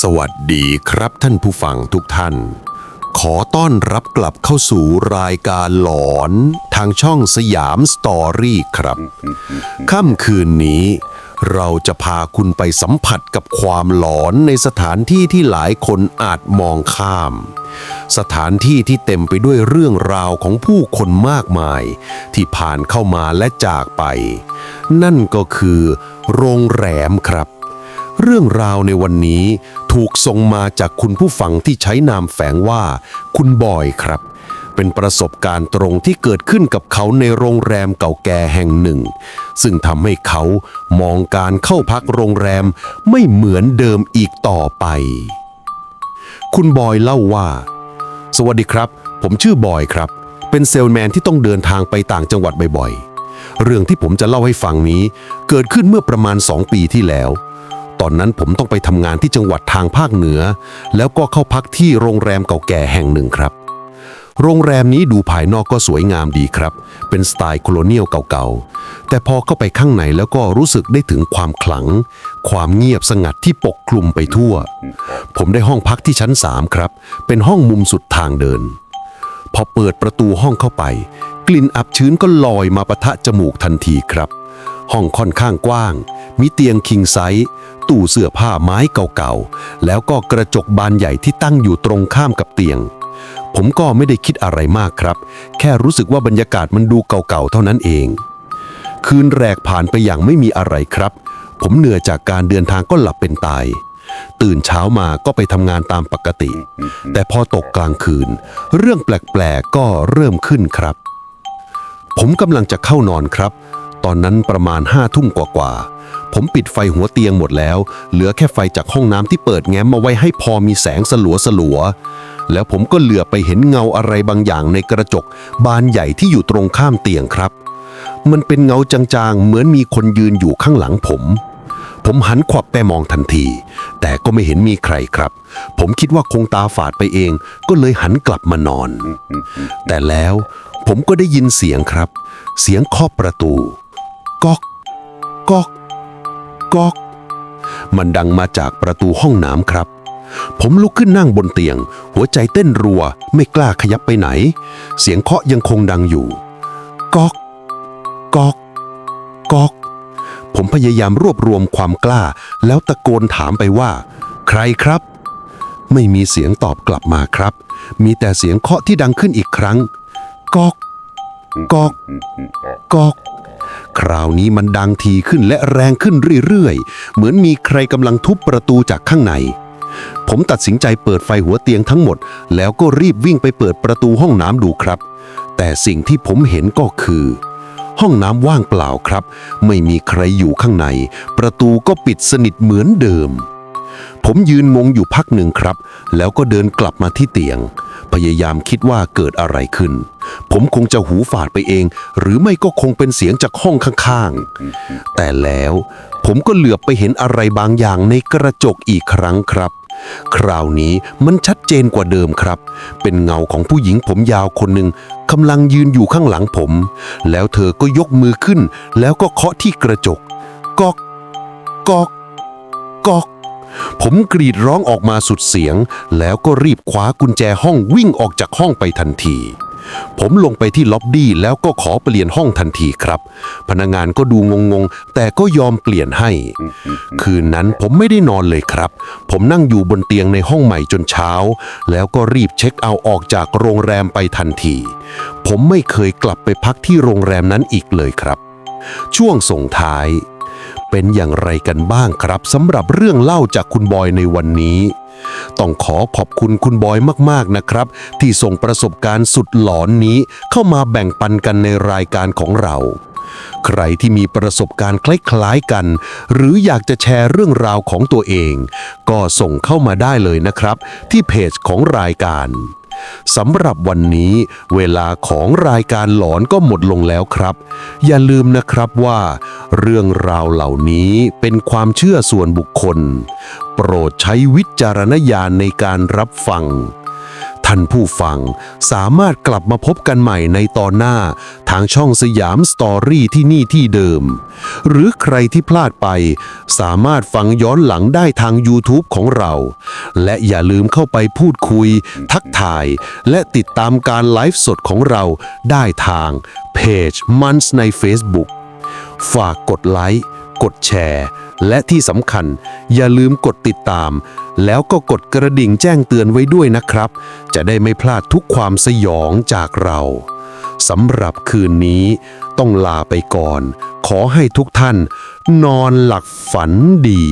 สวัสดีครับท่านผู้ฟังทุกท่าน ขอต้อนรับกลับเข้าสู่รายการหลอน ทางช่องสยามสตอรี่ครับ ค่ำคืนนี้ เราจะพาคุณไปสัมผัสกับความหลอนในสถานที่ที่หลายคนอาจมองข้าม สถานที่ที่เต็มไปด้วยเรื่องราวของผู้คนมากมาย ที่ผ่านเข้ามาและจากไป นั่นก็คือ โรงแรมครับ เรื่องราวในวันนี้ถูกส่งมาจากคุณผู้ฟังที่ใช้นามแฝงว่า คุณบอยครับ เป็นประสบการณ์ตรงที่เกิดขึ้นกับเขาในโรงแรมเก่าแก่แห่งหนึ่ง ซึ่งทำให้เขามองการเข้าพักโรงแรมไม่เหมือนเดิมอีกต่อไป คุณบอยเล่าว่า สวัสดีครับ ผมชื่อบอยครับ เป็นเซลแมนที่ต้องเดินทางไปต่างจังหวัดบ่อยๆ เรื่องที่ผมจะเล่าให้ฟังนี้เกิดขึ้นเมื่อประมาณ 2 ปีที่แล้วตอนนั้นผมต้องไปทำงานที่จังหวัดทางภาคเหนือ แล้วก็เข้าพักที่โรงแรมเก่าแก่แห่งหนึ่งครับ โรงแรมนี้ดูภายนอกก็สวยงามดีครับ เป็นสไตล์โคลเนียลเก่าๆ แต่พอเข้าไปข้างในแล้วก็รู้สึกได้ถึงความขลัง ความเงียบสงัดที่ปกคลุมไปทั่ว ผมได้ห้องพักที่ชั้น 3 ครับ เป็นห้องมุมสุดทางเดิน พอเปิดประตูห้องเข้าไป กลิ่นอับชื้นก็ลอยมาปะทะจมูกทันทีครับ ห้องค่อนข้างกว้าง มีเตียงคิงไซส์ตู้เสื้อผ้าไม้เก่าๆ แล้วก็กระจกบานใหญ่ที่ตั้งอยู่ตรงข้ามกับเตียง ผมก็ไม่ได้คิดอะไรมากครับ แค่รู้สึกว่าบรรยากาศมันดูเก่าๆเท่านั้นเอง คืนแรกผ่านไปอย่างไม่มีอะไรครับ ผมเหนื่อยจากการเดินทางก็หลับเป็นตาย ตื่นเช้ามาก็ไปทำงานตามปกติ แต่พอตกกลางคืน เรื่องแปลกๆก็เริ่มขึ้นครับ ผมกำลังจะเข้านอนครับ ตอนนั้นประมาณห้าทุ่มกว่าๆผมปิดไฟหัวเตียงหมดแล้ว เหลือแค่ไฟจากห้องน้ำที่เปิดแง้มมาไว้ให้พอมีแสงสลัวสลัวๆ แล้วผมก็เหลือไปเห็นเงาอะไรบางอย่างในกระจก บานใหญ่ที่อยู่ตรงข้ามเตียงครับ มันเป็นเงาจางๆ เหมือนมีคนยืนอยู่ข้างหลังผม ผมหันขวับไปมองทันที แต่ก็ไม่เห็นมีใครครับ ผมคิดว่าคงตาฝาดไปเอง ก็เลยหันกลับมานอน แต่แล้วผมก็ได้ยินเสียงครับ เสียงเคาะประตูก๊อกก๊อกก๊อกมันดังมาจากประตูห้องน้ำครับ ผมลุกขึ้นนั่งบนเตียง หัวใจเต้นรัว ไม่กล้าขยับไปไหน เสียงเคาะยังคงดังอยู่ก๊อกก๊อกก๊อกผมพยายามรวบรวมความกล้า แล้วตะโกนถามไปว่า ใครครับ ไม่มีเสียงตอบกลับมาครับ มีแต่เสียงเคาะที่ดังขึ้นอีกครั้งก๊อกก๊อกก๊อกคราวนี้มันดังทีขึ้นและแรงขึ้นเรื่อยๆ เหมือนมีใครกำลังทุบประตูจากข้างใน ผมตัดสินใจเปิดไฟหัวเตียงทั้งหมด แล้วก็รีบวิ่งไปเปิดประตูห้องน้ำดูครับ แต่สิ่งที่ผมเห็นก็คือ ห้องน้ำว่างเปล่าครับ ไม่มีใครอยู่ข้างใน ประตูก็ปิดสนิทเหมือนเดิม ผมยืนงงอยู่พักหนึ่งครับ แล้วก็เดินกลับมาที่เตียง พยายามคิดว่าเกิดอะไรขึ้น ผมคงจะหูฝาดไปเอง หรือไม่ก็คงเป็นเสียงจากห้องข้างๆ แต่แล้วผมก็เหลือบไปเห็นอะไรบางอย่างในกระจกอีกครั้งครับ คราวนี้มันชัดเจนกว่าเดิมครับ เป็นเงาของผู้หญิงผมยาวคนหนึ่งกำลังยืนอยู่ข้างหลังผม แล้วเธอก็ยกมือขึ้น แล้วก็เคาะที่กระจกกอกกอกกอกผมกรีดร้องออกมาสุดเสียง แล้วก็รีบคว้ากุญแจห้องวิ่งออกจากห้องไปทันที ผมลงไปที่ล็อบบี้แล้วก็ขอเปลี่ยนห้องทันทีครับ พนักงานก็ดูงงๆ แต่ก็ยอมเปลี่ยนให้ คืนนั้นผมไม่ได้นอนเลยครับ ผมนั่งอยู่บนเตียงในห้องใหม่จนเช้า แล้วก็รีบเช็คเอาออกจากโรงแรมไปทันที ผมไม่เคยกลับไปพักที่โรงแรมนั้นอีกเลยครับ ช่วงส่งท้าย เป็นอย่างไรกันบ้างครับสำหรับเรื่องเล่าจากคุณบอยในวันนี้ ต้องขอขอบคุณคุณบอยมากๆนะครับ ที่ส่งประสบการณ์สุดหลอนนี้เข้ามาแบ่งปันกันในรายการของเรา ใครที่มีประสบการณ์คล้ายๆกัน หรืออยากจะแชร์เรื่องราวของตัวเอง ก็ส่งเข้ามาได้เลยนะครับ ที่เพจของรายการสำหรับวันนี้เวลาของรายการหลอนก็หมดลงแล้วครับ อย่าลืมนะครับว่า เรื่องราวเหล่านี้เป็นความเชื่อส่วนบุคคล โปรดใช้วิจารณญาณในการรับฟัง ท่านผู้ฟังสามารถกลับมาพบกันใหม่ในตอนหน้า ทางช่องสยามสตอรี่ที่นี่ที่เดิม หรือใครที่พลาดไป สามารถฟังย้อนหลังได้ทาง YouTube ของเรา และอย่าลืมเข้าไปพูดคุย ทักทาย และติดตามการไลฟ์สดของเราได้ทางเพจมันส์ใน Facebook ฝากกดไลค์ กดแชร์ และที่สำคัญอย่าลืมกดติดตาม แล้วก็กดกระดิ่งแจ้งเตือนไว้ด้วยนะครับ จะได้ไม่พลาดทุกความสยองจากเราสำหรับคืนนี้ต้องลาไปก่อน ขอให้ทุกท่าน นอนหลับฝันดี